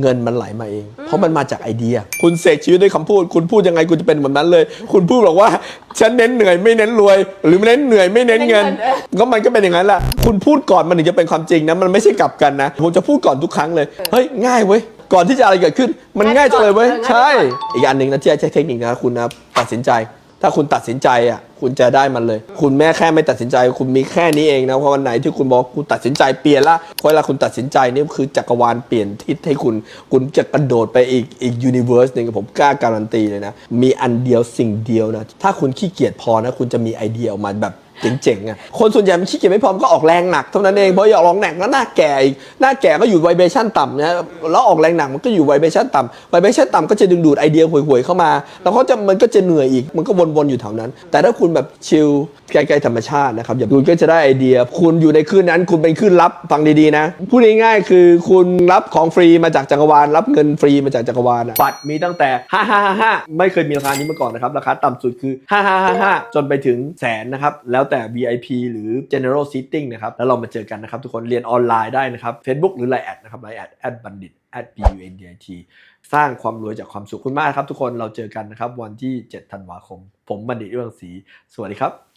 เงินมันไหลมาเอง เพราะมันมาจากไอเดีย คุณเสกชีวิตด้วยคำพูด คุณพูดยังไงคุณจะเป็นแบบนั้นเลย คุณพูดบอกว่า ฉันเน้นเหนื่อยไม่เน้นรวย หรือเน้นเหนื่อยไม่เน้นเงินเน้นเงิน ก็มันก็เป็นอย่างนั้นแหละคุณพูดก่อนมันถึงจะเป็นความจริงนะมันไม่ใช่กลับกันนะผมจะพูดก่อนทุกครั้งเลยเฮ้ยง่ายเว้ยก่อนที่จะอะไรเกิดขึ้น มันง่ายจังเลยเว้ยง่ายก่อนใช่ อีกอันหนึ่งนะที่ใช้เทคนิคนะคุณนะตัดสินใจ ถ้าคุณตัดสินใจอะคุณจะได้มันเลย คุณแม่แค่ไม่ตัดสินใจ คุณมีแค่นี้เองนะเพราะวันไหนที่คุณบอกคุณตัดสินใจเปลี่ยนละเวลาคุณตัดสินใจนี่คือจักรวาลเปลี่ยนทิศให้คุณ คุณจะกระโดดไปอีกอีกยูนิเวอร์สหนึ่งผมกล้าการันตีเลยนะมีอันเดียวสิ่งเดียวนะถ้าคุณขี้เกียจพอนะคุณจะมีไอเดียออกมาแบบ เจ๋งๆอะคนส่วนใหญ่มันขี้เกียจไม่พร้อมก็ออกแรงหนักเท่านั้นเองเพราะอยากลองหนักแล้วหน้าแก่อีกหน้าแก่ก็อยู่ไวเบชั่นต่ำนะแล้วออกแรงหนักมันก็อยู่ไวเบชั่นต่ำไวเบชั่นต่ำก็จะดึงดูดไอเดียห่วยๆเข้ามา แล้วก็จะมันก็จะเหนื่อยอีกมันก็วนๆอยู่แถวนั้น แต่ถ้าคุณแบบชิลใกล้ๆธรรมชาตินะครับอย่าคุณก็จะได้ไอเดีย คุณอยู่ในคลื่นนั้น คุณเป็นคลื่นรับฟังดีๆนะพูดง่ายๆคือคุณรับของฟรีมาจากจักรวาลรับเงินฟรีมาจากจักรวาลบัตรมีตั้งแต่5555ไม่เคยมีราคานี้มาก่อนนะครับราคาต่ำสุดคือ 5555จนไปถึงแสนนะครับแล้วแต่ VIP หรือ General Seating นะครับ แล้วเรามาเจอกันนะครับ ทุกคนเรียนออนไลน์ได้นะครับ Facebook หรือ Line แอดนะครับ Line แอด at bandit at b u n d i t สร้างความรวยจากความสุขคุณมากครับ ทุกคนเราเจอกันนะครับ วันที่ 7 ธันวาคม ผมบัณฑิตเรื่องศรีสวัสดีครับ